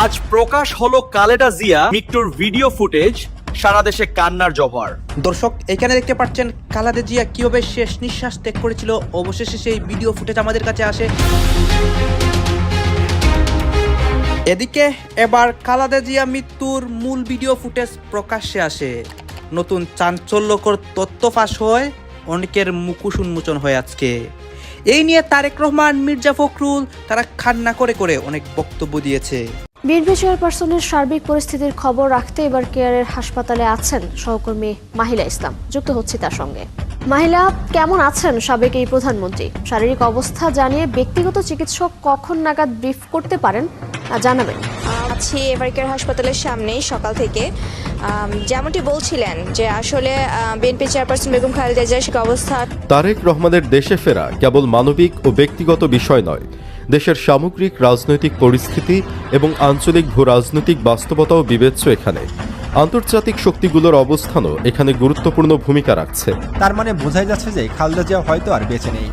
আজ প্রকাশ হলো কালেডা জিয়া মৃত্যুর ভিডিও ফুটেজ, সারা দেশে কান্নার জহর দর্শক, এখানে দেখতে পাচ্ছেন কালাদে জিয়া কীভাবে শেষ নিঃশ্বাস ত্যাগ করেছিল, অবশেষে সেই ভিডিও ফুটেজ আমাদের কাছে আসে। এদিকে এবার কালাদে জিয়া মৃত্যুর মূল ভিডিও ফুটেজ প্রকাশ্যে আসে। নতুন চাঞ্চল্যকর তথ্য ফাঁস হয় অনেকের মুখোশ উন্মোচন হয় আজকে। এই নিয়ে তারেক রহমান, মির্জা ফখরুল, তারা খান্না করে করে অনেক বক্তব্য দিয়েছে। বিএনপি চেয়ারপারসনের সার্বিক পরিস্থিতির খবর রাখতে এবার কেয়ারের হাসপাতালে আছেন সহকর্মী মাহিলা ইসলাম। যুক্ত হচ্ছে তার সঙ্গে। মাহিলা কেমন আছেন সাবেক এই প্রধানমন্ত্রী? শারীরিক অবস্থা জানিয়ে ব্যক্তিগত চিকিৎসক কখন নাগাদ ব্রিফ করতে পারেন তা জানাবেন। আছি এভারকেয়ার হাসপাতালের সামনেই সকাল থেকে। যেমনটি বলছিলেন যে আসলে বিএনপি চেয়ারপারসন বেগম খালেদা জিয়ার শিক্ষা অবস্থা তারেক রহমানের দেশে ফেরা কেবল মানবিক ও ব্যক্তিগত বিষয় নয়। দেশের সামগ্রিক রাজনৈতিক পরিস্থিতি এবং আঞ্চলিক ভূ রাজনৈতিক বাস্তবতাও বিবেচ্য এখানে। আন্তর্জাতিক শক্তিগুলোর অবস্থানও এখানে গুরুত্বপূর্ণ ভূমিকা রাখছে। তার মানে বোঝাই যাচ্ছে যে খালেদা জিয়া হয়তো আর বেঁচে নেই।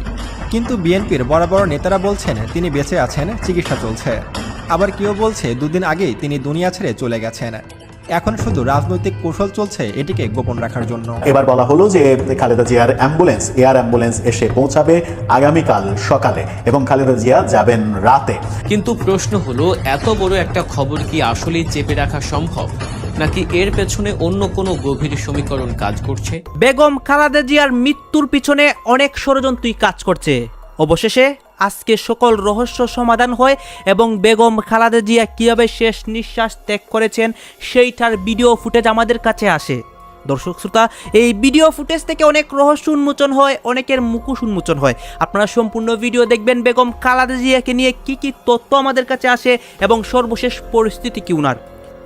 কিন্তু বিএনপির বড় বড় নেতারা বলছেন তিনি বেঁচে আছেন, চিকিৎসা চলছে। আবার কেউ বলছে দুদিন আগেই তিনি দুনিয়া ছেড়ে চলে গেছেন। এখন শুধু রাজনৈতিক কৌশল চলছে এটিকে গোপন রাখার জন্য। এবার বলা হলো যে খালেদা জিয়ার অ্যাম্বুলেন্স এয়ার অ্যাম্বুলেন্স এসে পৌঁছাবে আগামীকাল সকালে এবং খালেদা জিয়া যাবেন রাতে। কিন্তু প্রশ্ন হলো এত বড় একটা খবর কি আসলেই চেপে রাখা সম্ভব? নাকি এর পেছনে অন্য কোনো গভীর সমীকরণ কাজ করছে? বেগম খালাদা জিয়ার মৃত্যুর পিছনে অনেক ষড়যন্ত্রই কাজ করছে। অবশেষে আজকে সকল রহস্য সমাধান হয় এবং বেগম খালাদা জিয়া কীভাবে শেষ নিঃশ্বাস ত্যাগ করেছেন সেইটার ভিডিও ফুটেজ আমাদের কাছে আসে। দর্শক শ্রোতা, এই ভিডিও ফুটেজ থেকে অনেক রহস্য উন্মোচন হয়, অনেকের মুখোশ উন্মোচন হয়। আপনারা সম্পূর্ণ ভিডিও দেখবেন বেগম খালাদা জিয়াকে নিয়ে কি কি তথ্য আমাদের কাছে আসে এবং সর্বশেষ পরিস্থিতি কি উনার।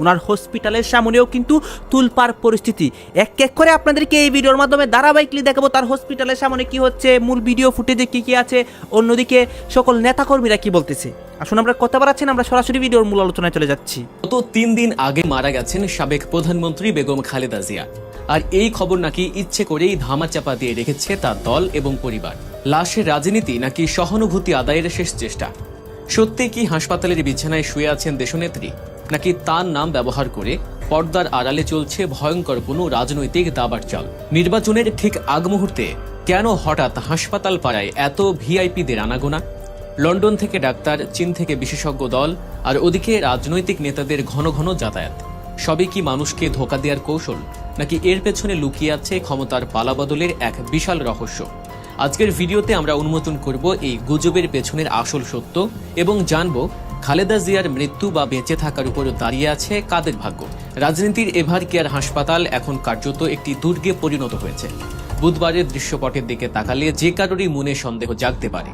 ওনার হসপিটালের সামনেও কিন্তু তুলপার পরিস্থিতি। এক এক করে আপনাদেরকে এই ভিডিওর মাধ্যমে ধারাবাহিকলি দেখাবো তার হসপিটালের সামনে কি হচ্ছে, মূল ভিডিও ফুটেজে কি কি আছে, অন্যদিকে সকল নেতাকর্মীরা কি বলতেছে। আসুন আমরা কথা বাড়াচ্ছেন, আমরা সরাসরি ভিডিওর মূল আলোচনায় চলে যাচ্ছি। গত তিন দিন আগে মারা গেছেন সাবেক প্রধানমন্ত্রী বেগম খালেদা জিয়া। আর এই খবর নাকি ইচ্ছে করেই ধামাচাপা দিয়ে রেখেছে তার দল এবং পরিবার। লাশের রাজনীতি নাকি সহানুভূতি আদায়ের শেষ চেষ্টা। সত্যি কি হাসপাতালের বিছানায় শুয়ে আছেন দেশনেত্রী? নাকি তার নাম ব্যবহার করে পর্দার আড়ালে চলছে ভয়ঙ্কর কোনো রাজনৈতিক দাবার চাল নির্বাচনের ঠিক আগ মুহূর্তে কেন হঠাৎ হাসপাতাল পাড়ায় এত ভিআইপিদের আনাগোনা? লন্ডন থেকে ডাক্তার, চীন থেকে বিশেষজ্ঞ দল আর ওদিকে রাজনৈতিক নেতাদের ঘন ঘন যাতায়াত। সবই কি মানুষকে ধোকা দেওয়ার কৌশল? নাকি এর পেছনে লুকিয়ে আছে ক্ষমতার পালাবদলের এক বিশাল রহস্য? আজকের ভিডিওতে আমরা উন্মোচন করব এই গুজবের পেছনের আসল সত্য এবং জানব খালেদা জিয়ার মৃত্যু বা বেঁচে থাকার উপর দাঁড়িয়ে আছে কাদের ভাগ্য। রাজনীতির এভার কেয়ার হাসপাতাল এখন কার্যত একটি দুর্গে পরিণত হয়েছে। বুধবারের দৃশ্যপটের দিকে তাকালে যে কারোরই মনে সন্দেহ জাগতে পারে।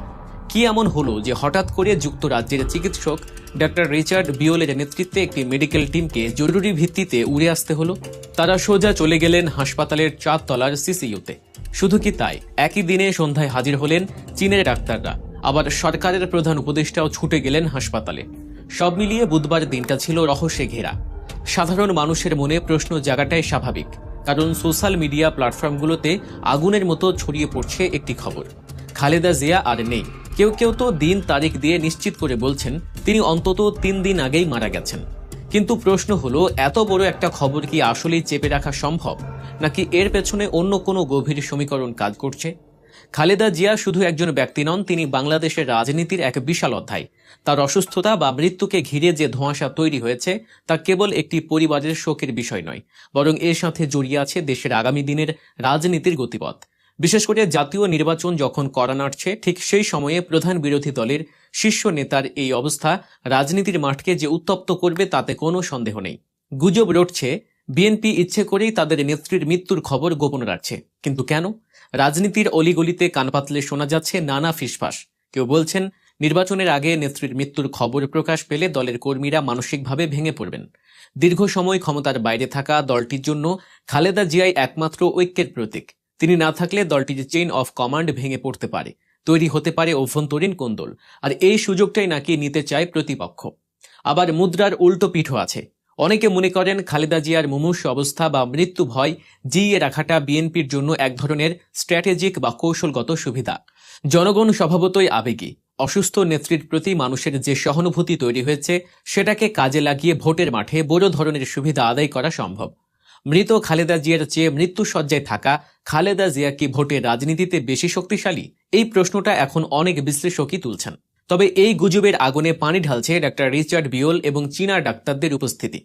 কি এমন হলো যে হঠাৎ করে যুক্তরাজ্যের চিকিৎসক ডক্টর রিচার্ড বিওলের নেতৃত্বে একটি মেডিকেল টিমকে জরুরি ভিত্তিতে উড়ে আসতে হলো। তারা সোজা চলে গেলেন হাসপাতালের চারতলার সিসিইউতে। শুধু কি তাই, একই দিনে সন্ধ্যায় হাজির হলেন চীনের ডাক্তাররা। আবার সরকারের প্রধান উপদেষ্টাও ছুটে গেলেন হাসপাতালে। সব মিলিয়ে বুধবার দিনটা ছিল রহস্যে ঘেরা। সাধারণ মানুষের মনে প্রশ্ন জাগাটাই স্বাভাবিক, কারণ সোশ্যাল মিডিয়া প্ল্যাটফর্মগুলোতে আগুনের মতো ছড়িয়ে পড়ছে একটি খবর। খালেদা জিয়া আর নেই। কেউ কেউ তো দিন তারিখ দিয়ে নিশ্চিত করে বলছেন, তিনি অন্তত তিন দিন আগেই মারা গেছেন। কিন্তু প্রশ্ন হলো, এত বড় একটা খবর কি আসলেই চেপে রাখা সম্ভব? নাকি এর পেছনে অন্য কোনো গভীর সমীকরণ কাজ করছে? খালেদা জিয়া শুধু একজন ব্যক্তি নন, তিনি বাংলাদেশের রাজনীতির এক বিশাল অধ্যায়। তার অসুস্থতা বা মৃত্যুকে ঘিরে যে ধোঁয়াশা তৈরি হয়েছে, তা কেবল একটি পরিবারের শোকের বিষয় নয়, বরং এর সাথে জড়িয়ে আছে দেশের আগামী দিনের রাজনীতির গতিপথ। বিশেষ করে জাতীয় নির্বাচন যখন করা নাড়ছে, ঠিক সেই সময়ে প্রধান বিরোধী দলের শীর্ষ নেতার এই অবস্থা রাজনীতির মাঠকে যে উত্তপ্ত করবে তাতে কোনো সন্দেহ নেই। গুজব রটছে, বিএনপি ইচ্ছে করেই তাদের নেত্রীর মৃত্যুর খবর গোপন রাখছে। কিন্তু কেন? রাজনীতির অলিগলিতে কান পাতলে শোনা যাচ্ছে নানা ফিসফাস। কেউ বলছেন, নির্বাচনের আগে নেত্রীর মৃত্যুর খবর প্রকাশ পেলে দলের কর্মীরা মানসিকভাবে ভেঙে পড়বেন। দীর্ঘ সময় ক্ষমতার বাইরে থাকা দলটির জন্য খালেদা জিয়াই একমাত্র ঐক্যের প্রতীক। তিনি না থাকলে দলটির চেইন অফ কমান্ড ভেঙে পড়তে পারে, তৈরি হতে পারে অভ্যন্তরীণ কোন্দল। আর এই সুযোগটাই নাকি নিতে চায় প্রতিপক্ষ। আবার মুদ্রার উল্টো পিঠও আছে। অনেকে মনে করেন খালেদা জিয়ার মুমূর্ষ অবস্থা বা মৃত্যু ভয় জিইয়ে রাখাটা বিএনপির জন্য এক ধরনের স্ট্র্যাটেজিক বা কৌশলগত সুবিধা। জনগণ স্বভাবতই আবেগী। অসুস্থ নেত্রীর প্রতি মানুষের যে সহানুভূতি তৈরি হয়েছে, সেটাকে কাজে লাগিয়ে ভোটের মাঠে বড় ধরনের সুবিধা আদায় করা সম্ভব। মৃত খালেদা জিয়ার চেয়ে মৃত্যুসজ্জায় থাকা খালেদা জিয়া কি ভোটের রাজনীতিতে বেশি শক্তিশালী? এই প্রশ্নটা এখন অনেক বিশ্লেষকই তুলছেন। তবে এই গুজবের আগুনে পানি ঢালছে ডাক্তার রিচার্ড বিওল এবং চীনা ডাক্তারদের উপস্থিতি।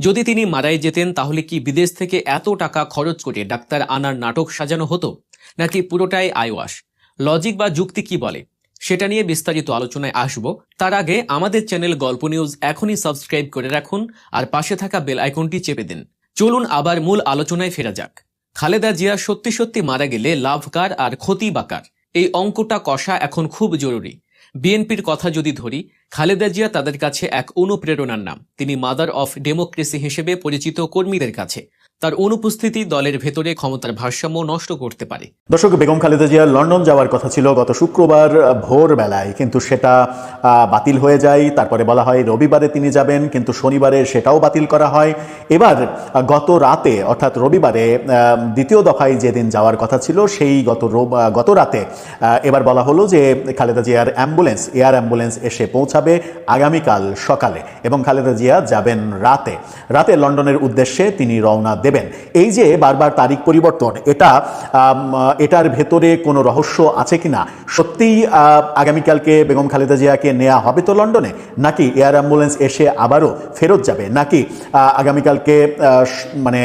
যদি তিনি মারাই যেতেন, তাহলে কি বিদেশ থেকে এত টাকা খরচ করে ডাক্তার আনার নাটক সাজানো হতো? নাকি পুরোটাই আয়োয়াস লজিক বা যুক্তি কি বলে? সেটা নিয়ে বিস্তারিত আলোচনায় আসব। তার আগে আমাদের চ্যানেল গল্প নিউজ এখনই সাবস্ক্রাইব করে রাখুন আর পাশে থাকা বেল আইকনটি চেপে দিন। চলুন আবার মূল আলোচনায় ফেরা যাক। খালেদা জিয়া সত্যি সত্যি মারা গেলে লাভকার আর ক্ষতি বাকার এই অঙ্কটা কষা এখন খুব জরুরি। বিএনপির কথা যদি ধরি, খালেদা জিয়া তাদের কাছে এক অনুপ্রেরণার নাম। তিনি মাদার অফ ডেমোক্রেসি হিসেবে পরিচিত কর্মীদের কাছে। তার অনুপস্থিতি দলের ভেতরে ক্ষমতার ভারসাম্য নষ্ট করতে পারে। দর্শক, বেগম খালেদা জিয়ার লন্ডন যাওয়ার কথা ছিল গত শুক্রবার ভোর বেলায় কিন্তু সেটা বাতিল হয়ে যায়। তারপরে বলা হয়, রবিবারে তিনি যাবেন, কিন্তু শনিবারে সেটাও বাতিল করা হয়। এবার, গত রাতে, অর্থাৎ রবিবারে দ্বিতীয় দফায় যেদিন যাওয়ার কথা ছিল, সেই গত গত রাতে এবার বলা হলো যে খালেদা জিয়ার অ্যাম্বুলেন্স, এয়ার অ্যাম্বুলেন্স এসে পৌঁছাবে আগামীকাল সকালে এবং খালেদা জিয়া যাবেন রাতে। রাতে লন্ডনের উদ্দেশ্যে তিনি রওনা দেবেন। এই যে বারবার তারিখ পরিবর্তন, এটা এটার ভেতরে কোনো রহস্য আছে কি না সত্যিই আগামীকালকে বেগম খালেদা জিয়াকে নেওয়া হবে তো লন্ডনে? নাকি এয়ার অ্যাম্বুলেন্স এসে আবারও ফেরত যাবে? নাকি আগামীকালকে মানে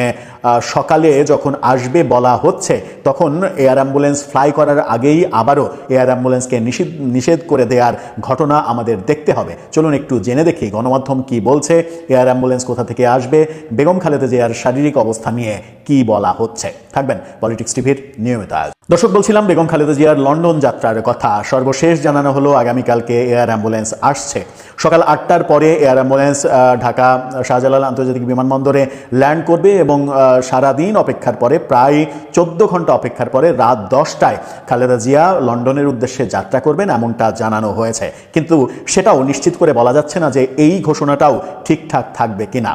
সকালে যখন আসবে বলা হচ্ছে, তখন এয়ার অ্যাম্বুলেন্স ফ্লাই করার আগেই আবারও এয়ার অ্যাম্বুলেন্সকে নিষেধ নিষেধ করে দেওয়ার ঘটনা আমাদের দেখতে হবে। চলুন একটু জেনে দেখি গণমাধ্যম কি বলছে, এয়ার অ্যাম্বুলেন্স কোথা থেকে আসবে, বেগম খালেদা জিয়ার শারীরিক অবস্থা নিয়ে কি বলা হচ্ছে। থাকবেন পলিটিক্স টিভির নিয়মিত আয়োজন। দর্শক, বলছিলাম বেগম খালেদা জিয়ার লন্ডন যাত্রার কথা। সর্বশেষ জানানো হলো, আগামীকালকে এয়ার অ্যাম্বুলেন্স আসছে। সকাল আটটার পরে এয়ার অ্যাম্বুলেন্স ঢাকা শাহজালাল আন্তর্জাতিক বিমানবন্দরে ল্যান্ড করবে এবং সারাদিন অপেক্ষার পরে, প্রায় চোদ্দ ঘণ্টা অপেক্ষার পরে রাত দশটায় খালেদা জিয়া লন্ডনের উদ্দেশ্যে যাত্রা করবেন এমনটা জানানো হয়েছে। কিন্তু সেটাও নিশ্চিত করে বলা যাচ্ছে না যে এই ঘোষণাটাও ঠিকঠাক থাকবে কিনা।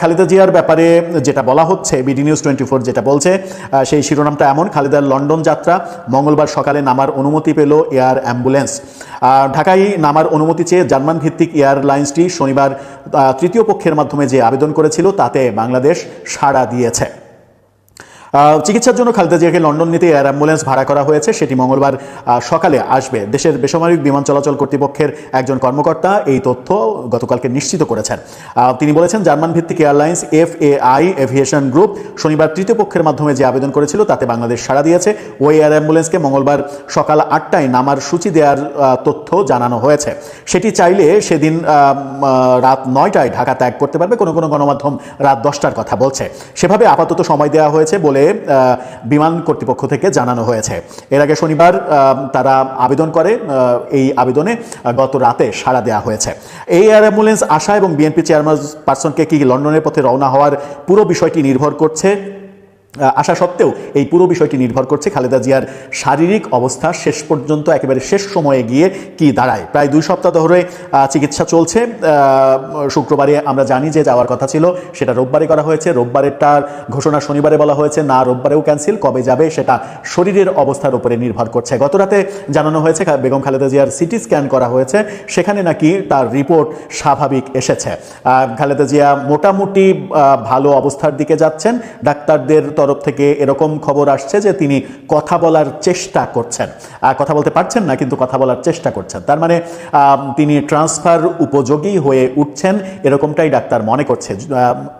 খালেদা জিয়ার ব্যাপারে যেটা বলা হচ্ছে, বিডি নিউজ টোয়েন্টি ফোর যেটা বলছে সেই শিরোনামটা এমন, খালেদার লন্ডন যাত্রা মঙ্গলবার সকালে নামার অনুমতি পেল এয়ার অ্যাম্বুলেন্স। ঢাকায় নামার অনুমতি চেয়ে জার্মান ভিত্তিক এয়ারলাইন্সটি শনিবার তৃতীয় পক্ষের মাধ্যমে যে আবেদন করেছিল তাতে বাংলাদেশ সাড়া দিয়েছে até চিকিৎসার জন্য খালেদা জিয়াকে লন্ডন নিতে এয়ার অ্যাম্বুলেন্স ভাড়া করা হয়েছে। সেটি মঙ্গলবার সকালে আসবে। দেশের বেসামরিক বিমান চলাচল কর্তৃপক্ষের একজন কর্মকর্তা এই তথ্য গতকালকে নিশ্চিত করেছেন। তিনি বলেছেন জার্মান ভিত্তিক airlines F A I aviation group শনিবার তৃতীয় পক্ষের মাধ্যমে যে আবেদন করেছিল, তাতে বাংলাদেশ সাড়া দিয়েছে। ওই এয়ার অ্যাম্বুলেন্সকে মঙ্গলবার সকাল আটটায় নামার সূচি দেওয়ার তথ্য জানানো হয়েছে। সেটি চাইলে সেদিন রাত নয়টায় ঢাকা ত্যাগ করতে পারবে। কোনো কোনো গণমাধ্যম রাত দশটার কথা বলছে। সেভাবে আপাতত সময় দেওয়া হয়েছে বলে আহ, বিমান কর্তৃপক্ষ থেকে জানানো হয়েছে। এর আগে শনিবার তারা আবেদন করে এই আবেদনে গত রাতে সাড়া দেওয়া হয়েছে। এই এয়ার অ্যাম্বুলেন্স আসা এবং বিএনপি চেয়ারম্যান পার্সনকে কি লন্ডনের পথে রওনা হওয়ার পুরো বিষয়টি নির্ভর করছে? আসা সত্ত্বেও এই পুরো বিষয়টি নির্ভর করছে খালেদা জিয়ার শারীরিক অবস্থা শেষ পর্যন্ত একেবারে শেষ সময়ে গিয়ে কি দাঁড়ায়। প্রায় দুই সপ্তাহ ধরে চিকিৎসা চলছে। শুক্রবারে আমরা জানি যে যাওয়ার কথা ছিল, সেটা রোববারে করা হয়েছে। রোববারেরটার ঘোষণা শনিবারে বলা হয়েছে, না রোববারেও ক্যান্সেল কবে যাবে সেটা শরীরের অবস্থার উপরে নির্ভর করছে। গতরাতে জানানো হয়েছে বেগম খালেদা জিয়ার সিটি স্ক্যান করা হয়েছে, সেখানে নাকি তার রিপোর্ট স্বাভাবিক এসেছে। খালেদা জিয়া মোটামুটি ভালো অবস্থার দিকে যাচ্ছেন। ডাক্তারদের তরফ থেকে এরকম খবর আসছে যে তিনি কথা বলার চেষ্টা করছেন। কথা বলতে পারছেন না, কিন্তু কথা বলার চেষ্টা করছেন। তার মানে তিনি ট্রান্সফার উপযোগী হয়ে উঠছেন এরকমটাই ডাক্তার মনে করছে।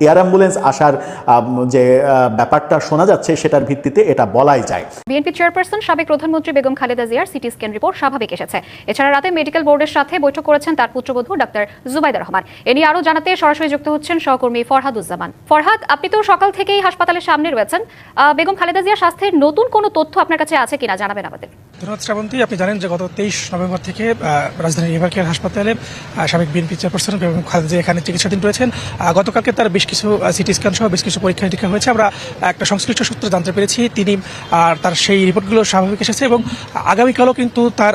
এয়ার অ্যাম্বুলেন্স আসার যে ব্যাপারটা শোনা যাচ্ছে সেটার ভিত্তিতে এটা বলাই যায়। বিএনপি চেয়ারপারসন সাবেক প্রধানমন্ত্রী বেগম খালেদা জিয়ার সিটি স্ক্যান রিপোর্ট স্বাভাবিক এসেছে। এছাড়া রাতে মেডিকেল বোর্ডের সাথে বৈঠক করেছেন তার পুত্রবধূ ডাক্তার জুবাইদা রহমান। এ নিয়ে আরও জানাতে সরাসরি যুক্ত হচ্ছেন সহকর্মী ফরহাদুজ্জামান ফরহাদ, আপনি তো সকাল থেকেই হাসপাতালের সামনে রয়েছেন। বেগম খালেদা জিয়ার স্বাস্থ্যের নতুন কোনো তথ্য আপনার কাছে আছে কিনা জানাবেন আমাদের। ধন্যবাদ, শ্রাবন্তী। আপনি জানেন যে গত তেইশ নভেম্বর থেকে রাজধানীর রিভার কেয়ার হাসপাতালে সাবেক বিএনপি চেয়ারপারসন এবং খালেদা জিয়া এখানে চিকিৎসাধীন রয়েছেন। গতকালকে তার বেশ কিছু সিটি স্ক্যান সহ বেশ কিছু পরীক্ষা নিরীক্ষা হয়েছে। আমরা একটা সংশ্লিষ্ট সূত্রে জানতে পেরেছি, তিনি, আর তার সেই রিপোর্টগুলো স্বাভাবিক এসেছে এবং আগামীকালও কিন্তু তার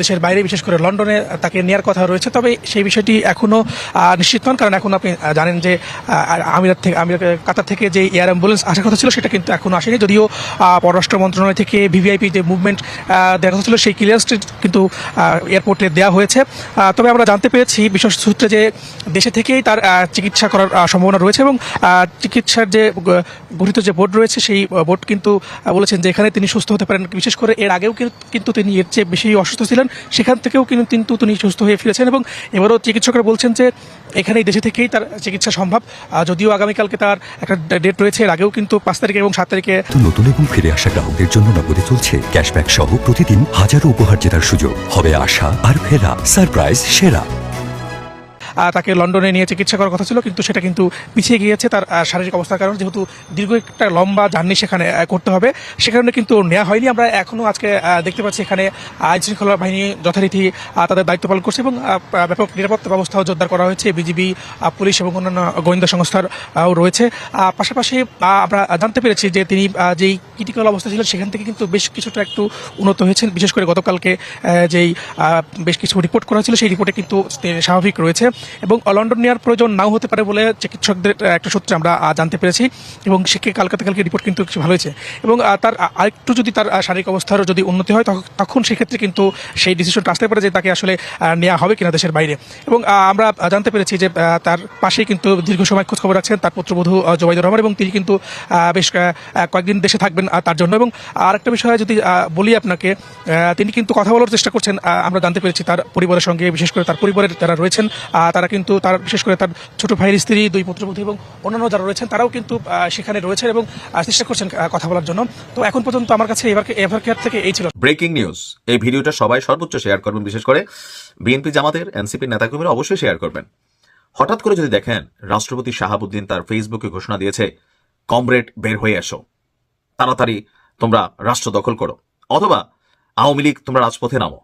দেশের বাইরে, বিশেষ করে লন্ডনে তাকে নেওয়ার কথা রয়েছে। তবে সেই বিষয়টি এখনও নিশ্চিত নন। কারণ এখন আপনি জানেন যে আমিরাত থেকে, আমিরাত কাতার থেকে যে এয়ার অ্যাম্বুলেন্স আসার কথা ছিল, সেটা কিন্তু এখনও আসেনি। যদিও পররাষ্ট্র মন্ত্রণালয় থেকে ভিভিআইপি যে মুভমেন্ট আহ, দেওয়ার কথা ছিল সেই ক্লিয়ারেন্সটি কিন্তু এয়ারপোর্টে দেওয়া হয়েছে। তবে আমরা জানতে পেরেছি বিশেষ সূত্রে যে দেশে থেকেই তার চিকিৎসা করার সম্ভাবনা রয়েছে এবং চিকিৎসার যে গঠিত যে বোর্ড রয়েছে সেই বোর্ড কিন্তু বলেছেন যে এখানে তিনি সুস্থ হতে পারেন। বিশেষ করে এর আগেও কিন্তু- তিনি এর চেয়ে বেশি অসুস্থ ছিলেন। সেখান থেকেও কিন্তু কিন্তু তিনি সুস্থ হয়ে ফিরেছেন এবং এবারও চিকিৎসকরা বলছেন যে এখানেই দেশে থেকেই তার চিকিৎসা সম্ভব। যদিও আগামীকালকে তার একটা ডেট রয়েছে এর আগেও কিন্তু পাঁচ তারিখে এবং সাত তারিখে নতুন এবং ফিরে আসা গ্রাহকদের জন্য নগদে চলছে ক্যাশব্যাক সহ প্রতিদিন হাজারো উপহার জেতার সুযোগ। হবে আশা আর ফেরা। সারপ্রাইজ সেরা। তাকে লন্ডনে নিয়ে চিকিৎসা করার কথা ছিল, কিন্তু সেটা কিন্তু পিছিয়ে গিয়েছে তার শারীরিক অবস্থার কারণে, যেহেতু দীর্ঘ একটা লম্বা জার্নি সেখানে করতে হবে। সে কারণে কিন্তু নেওয়া হয়নি। আমরা এখনও আজকে দেখতে পাচ্ছি এখানে আইন শৃঙ্খলা বাহিনী যথারীতি তাদের দায়িত্ব পালন করছে এবং ব্যাপক নিরাপত্তা ব্যবস্থাও জোরদার করা হয়েছে। বিজিবি পুলিশ এবং অন্যান্য গোয়েন্দা সংস্থার রয়েছে। পাশাপাশি আমরা জানতে পেরেছি যে তিনি যেই ক্রিটিক্যাল অবস্থা ছিলেন, সেখান থেকে কিন্তু বেশ কিছুটা একটু উন্নত হয়েছেন। বিশেষ করে গতকালকে যেই বেশ কিছু রিপোর্ট করা হয়েছিল, সেই রিপোর্টে কিন্তু স্বাভাবিক রয়েছে। এবং লন্ডন নেওয়ার প্রয়োজন নাও হতে পারে বলে চিকিৎসকদের একটা সূত্রে আমরা জানতে পেরেছি। এবং সেকে কালকাতে কালকে রিপোর্ট কিন্তু ভালো হয়েছে। এবং তার আরেকটু যদি তার শারীরিক অবস্থার যদি উন্নতি হয় তখন- সেক্ষেত্রে কিন্তু সেই ডিসিশনটা আসতে পারে যে তাকে আসলে নেওয়া হবে কিনা দেশের বাইরে। এবং আমরা জানতে পেরেছি যে তার পাশেই কিন্তু দীর্ঘ সময় খোঁজখবর রাখছেন তার পুত্রবধূ জোবাইদুর রহমান এবং তিনি কিন্তু বেশ কয়েকদিন দেশে থাকবেন তার জন্য। এবং আরেকটা বিষয় যদি বলি আপনাকে তিনি কিন্তু কথা বলার চেষ্টা করছেন আমরা জানতে পেরেছি তার পরিবারের সঙ্গে, বিশেষ করে তার পরিবারের যারা রয়েছেন তারা কিন্তু তার, বিশেষ করে তার ছোট ভাইয়ের স্ত্রী, দুই পুত্রবধূ এবং অন্যান্য যারা রয়েছেন, তারাও কিন্তু সেখানে রয়েছেন এবং চেষ্টা করছেন কথা বলার জন্য। তো এখন পর্যন্ত আমার কাছে এবার এভার কেয়ার থেকে এই ছিল। Breaking news. এই ভিডিওটা সবাই সর্বোচ্চ শেয়ার করবেন, বিশেষ করে বিএনপি জামাতের, এনসিপির নেতাকর্মীরা অবশ্যই শেয়ার করবেন। হঠাৎ করে যদি দেখেন, রাষ্ট্রপতি শাহাবুদ্দিন তার ফেসবুকে ঘোষণা দিয়েছে, কমরেড, বের হয়ে এসো। তাড়াতাড়ি তোমরা রাষ্ট্র দখল করো। অথবা আওয়ামী লীগ, তোমরা রাজপথে নামো।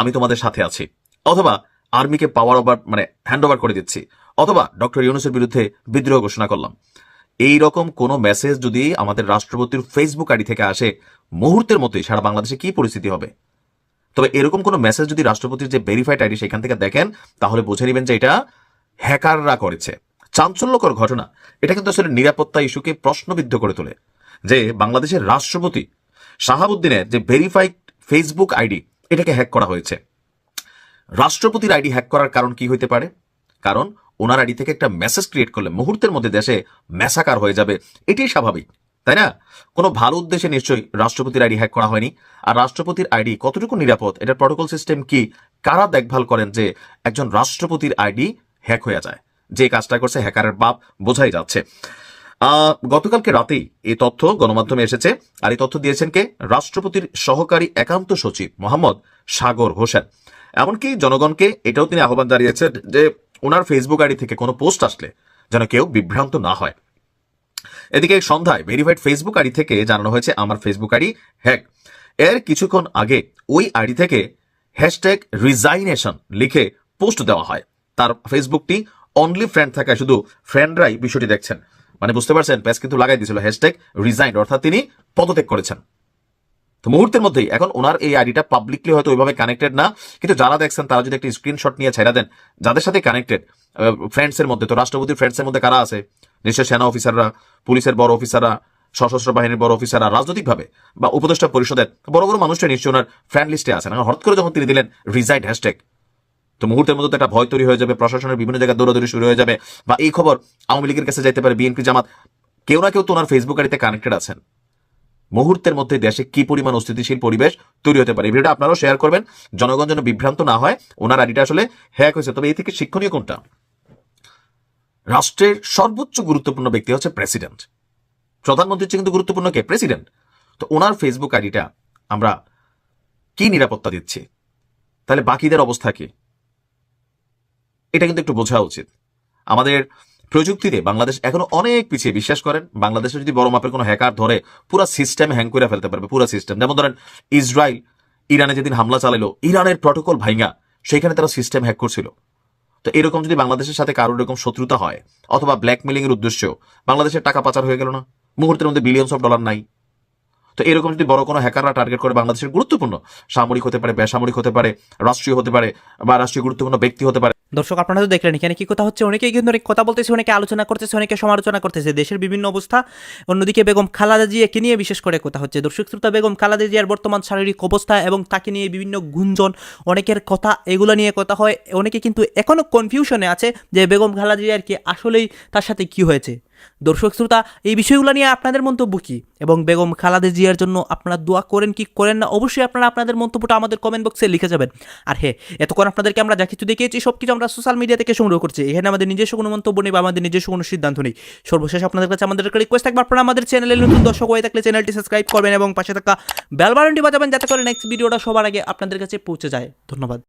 আমি তোমাদের সাথে আছি। অথবা আর্মিকে পাওয়ার ওভার মানে হ্যান্ড ওভার করে দিচ্ছি। অথবা ডক্টর ইউনুসের বিরুদ্ধে বিদ্রোহ ঘোষণা করলাম। এই রকম কোনো মেসেজ যদি আমাদের রাষ্ট্রপতির ফেসবুক আইডি থেকে আসে, মুহূর্তের মতোই সারা বাংলাদেশে কি পরিস্থিতি হবে? তবে এরকম কোনো মেসেজ যদি রাষ্ট্রপতির যে ভেরিফাইড আইডি সেখান থেকে দেখেন, তাহলে বুঝে নেবেন যে এটা হ্যাকাররা করেছে। চাঞ্চল্যকর ঘটনা। এটা কিন্তু আসলে নিরাপত্তা ইস্যুকে প্রশ্নবিদ্ধ করে তোলে। যে বাংলাদেশের রাষ্ট্রপতি শাহাবুদ্দিনের যে ভেরিফাইড ফেসবুক আইডি, এটাকে হ্যাক করা হয়েছে। রাষ্ট্রপতির আইডি হ্যাক করার কারণ কি হইতে পারে? কারণ ওনার আইডি থেকে একটা মেসেজ ক্রিয়েট করলে মুহূর্তের মধ্যে দেশে ম্যাসাকার হয়ে যাবে। এটাই স্বাভাবিক, তাই না? কোনো ভালো উদ্দেশ্যে নিশ্চয়ই রাষ্ট্রপতির আইডি হ্যাক করা হয়নি। আর রাষ্ট্রপতির আইডি কতটুকু নিরাপদ? এটার প্রটোকল সিস্টেম কি? কারা দেখভাল করেন যে একজন রাষ্ট্রপতির আইডি হ্যাক হয়ে যায়? যে কাজটা করছে হ্যাকারের বাপ, বোঝাই যাচ্ছে। গতকালকে রাতেই এই তথ্য গণমাধ্যমে এসেছে। আর এই তথ্য দিয়েছেন কে? রাষ্ট্রপতির সহকারী একান্ত সচিব মোহাম্মদ সাগর হোসেন। এমনকি জনগণকে এটাও তিনি আহ্বান জানিয়েছেন যে ওনার ফেসবুক আইডি থেকে কোনো পোস্ট আসলে যেন কেউ বিভ্রান্ত না হয়। এদিকে সন্ধ্যায় ভেরিফাইড ফেসবুক আইডি থেকে জানানো হয়েছে, আমার ফেসবুক আইডি হ্যাক। এর কিছুক্ষণ আগে ওই আইডি থেকে হ্যাশট্যাগ রিজাইনেশন লিখে পোস্ট দেওয়া হয়। তার ফেসবুকটি অনলি ফ্রেন্ড থাকায় শুধু ফ্রেন্ডরাই বিষয়টি দেখছেন। মানে বুঝতে পারছেন প্যাস কিন্তু লাগাই দিয়েছিল হ্যাশট্যাগ রিজাইন, অর্থাৎ তিনি পদত্যাগ করেছেন। তো মুহূর্তের মধ্যেই এখন ওনার এই আইডিটা পাবলিকলি হয়তো ওইভাবে কানেক্টেড না, কিন্তু যারা দেখছেন তারা যদি একটা স্ক্রিনশট নিয়ে ছেড়ে দেন, যাদের সাথে কানেক্টেড ফ্রেন্ডসের মধ্যে, তো রাষ্ট্রপতির ফ্রেন্ডসের মধ্যে কারা আছে? নিশ্চয় সেনা অফিসাররা, পুলিশের বড় অফিসাররা, সশস্ত্র বাহিনীর বড় অফিসাররা, রাজনৈতিকভাবে বা উপদেষ্টা পরিষদের বড় বড় মানুষটা নিশ্চয় ওনার ফ্রেন্ড লিস্টে আছেন। হঠাৎ করে যখন তিনি দিলেন রিজাইড হ্যাশট্যাগ তো মুহূর্তের মধ্যে একটা ভয় তৈরি হয়ে যাবে, প্রশাসনের বিভিন্ন জায়গায় দৌড়াদৌড়ি শুরু হয়ে যাবে বা এই খবর আওয়ামী লীগের কাছে যাইতে পারে বিএনপি জামাত, কেউ না কেউ তো ওনার ফেসবুক আইডিতে কানেক্টেড আছেন। মুহূর্তের মধ্যে দেশে কি পরিমাণ অস্থিতিশীল পরিবেশ তৈরি হতে পারে? ভিডিওটা আপনারাও শেয়ার করবেন। জনগণ যেন বিভ্রান্ত না হয়, ওনার আইডিটা আসলে হ্যাক হয়েছে। তবে এই থেকে শিক্ষণীয় কোনটা? রাষ্ট্রের সর্বোচ্চ গুরুত্বপূর্ণ ব্যক্তি হচ্ছে প্রেসিডেন্ট প্রধানমন্ত্রীর চেয়ে কিন্তু গুরুত্বপূর্ণ কে? প্রেসিডেন্ট তো ওনার ফেসবুক আইডিটা আমরা কি নিরাপত্তা দিচ্ছি? তাহলে বাকিদের অবস্থা কি? এটা কিন্তু একটু বোঝা উচিত। আমাদের প্রযুক্তিতে বাংলাদেশ এখনও অনেক পিছিয়ে। বিশ্বাস করেন, বাংলাদেশে যদি বড় মাপের কোনো হ্যাকার ধরে, পুরো সিস্টেম হ্যাং করে ফেলতে পারবে, পুরো সিস্টেম যেমন ধরেন, ইসরায়েল, ইরানে যেদিন হামলা চালালো, ইরানের প্রটোকল ভাইঙ্গা সেখানে তারা সিস্টেম হ্যাক করছিল। তো এরকম যদি বাংলাদেশের সাথে কারোর এরকম শত্রুতা হয়, অথবা ব্ল্যাকমেলিং এর উদ্দেশ্যেও বাংলাদেশের টাকা পাচার হয়ে গেল না, মুহূর্তের মধ্যে বিলিয়নস অফ ডলার নাই। তো এরকম যদি বড় কোনো হ্যাকাররা টার্গেট করে বাংলাদেশের গুরুত্বপূর্ণ, সামরিক হতে পারে, বেসামরিক হতে পারে, রাষ্ট্রীয় হতে পারে, বা রাষ্ট্রীয় গুরুত্বপূর্ণ ব্যক্তি হতে পারে দর্শক, আপনারা তো দেখলেন এখানে কি কথা হচ্ছে। অনেকেই কিন্তু অনেক কথা বলতেছে, অনেকে আলোচনা করতেছে, অনেকে সমালোচনা করতেছে। দেশের বিভিন্ন অবস্থা। অন্যদিকে বেগম খালাদা জিয়াকে নিয়ে বিশেষ করে কথা হচ্ছে। দর্শক, শ্রোতা, বেগম খালাদা জিয়ার বর্তমান শারীরিক অবস্থা এবং তাকে নিয়ে বিভিন্ন গুঞ্জন, অনেকের কথা এগুলো নিয়ে কথা হয়। অনেকে কিন্তু এখনও কনফিউশনে আছে যে বেগম খালাদা জিয়ার কি আসলেই তার সাথে কি হয়েছে। দর্শক শ্রোতা, এই বিষয়গুলো নিয়ে আপনাদের মন্তব্য কি? এবং বেগম খালাদা জিয়ার জন্য আপনারা দোয়া করেন কি করেন না? অবশ্যই আপনারা আপনাদের মন্তব্যটা আমাদের কমেন্ট বক্সে লিখে যাবেন। আর হ্যাঁ এতক্ষণ আপনাদেরকে আমরা যা কিছু দেখিয়েছি সব কিছু আমরা সোশ্যাল মিডিয়া থেকে সংগ্রহ করছি। এখানে আমাদের নিজস্ব কোনো মন্তব্য নেই বা আমাদের নিজস্ব কোনো সিদ্ধান্ত নেই। সর্বশেষ আপনাদের কাছে আমাদের একটা রিকোয়েস্ট থাকবে, আপনারা আমাদের চ্যানেলে নতুন দর্শক হয়ে থাকলে চ্যানেলটি সাবস্ক্রাইব করবেন এবং পাশে থাকা বেল বাটনটি বাজাবেন, যাতে করে নেক্সট ভিডিওটা সবার আগে আপনাদের কাছে পৌঁছে যায়। ধন্যবাদ।